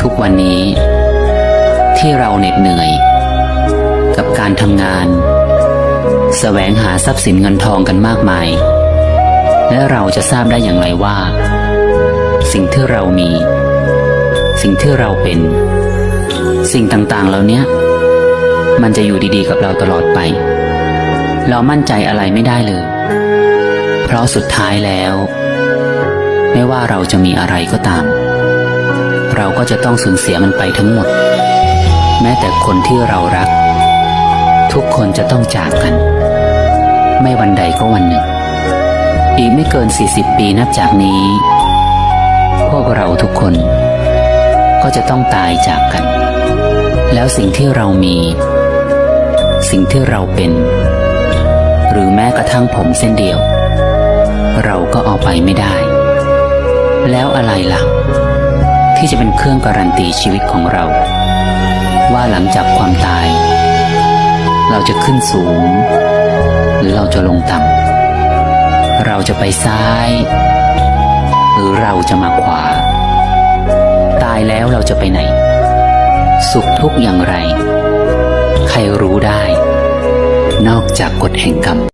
ทุกวันนี้ ที่เราเหน็ดเหนื่อย กับการทำงาน แสวงหาทรัพย์สินเงินทองกันมากมาย และเราจะทราบได้อย่างไรว่า สิ่งที่เรามี สิ่งที่เราเป็น สิ่งต่างๆเหล่านี้มันจะอยู่ดีๆ กับเราตลอดไป เรามั่นใจอะไรไม่ได้เลย เพราะสุดท้ายแล้ว ไม่ว่าเราจะมีอะไรก็ตาม เราก็จะต้องสูญเสียมันไปทั้งหมด แม้แต่คนที่เรารัก ทุกคนจะต้องจากกัน ไม่วันใดก็วันหนึ่ง อีกไม่เกิน 40 ปีนับจากนี้ พวกเราทุกคน ก็จะต้องตายจากกัน แล้วสิ่งที่เรามี สิ่งที่เราเป็น หรือแม้กระทั่งผมเส้นเดียว เราก็เอาไปไม่ได้ แล้วอะไรล่ะ ที่จะเป็นเครื่องการันตีชีวิตของเรา ว่าหลังจากความตาย เราจะขึ้นสูง หรือเราจะลงต่ำเราจะไปซ้าย หรือเราจะมาขวา ตายแล้วเราจะไปไหน สุขทุกข์อย่างไร ใครรู้ได้ นอกจากกฎแห่งกรรม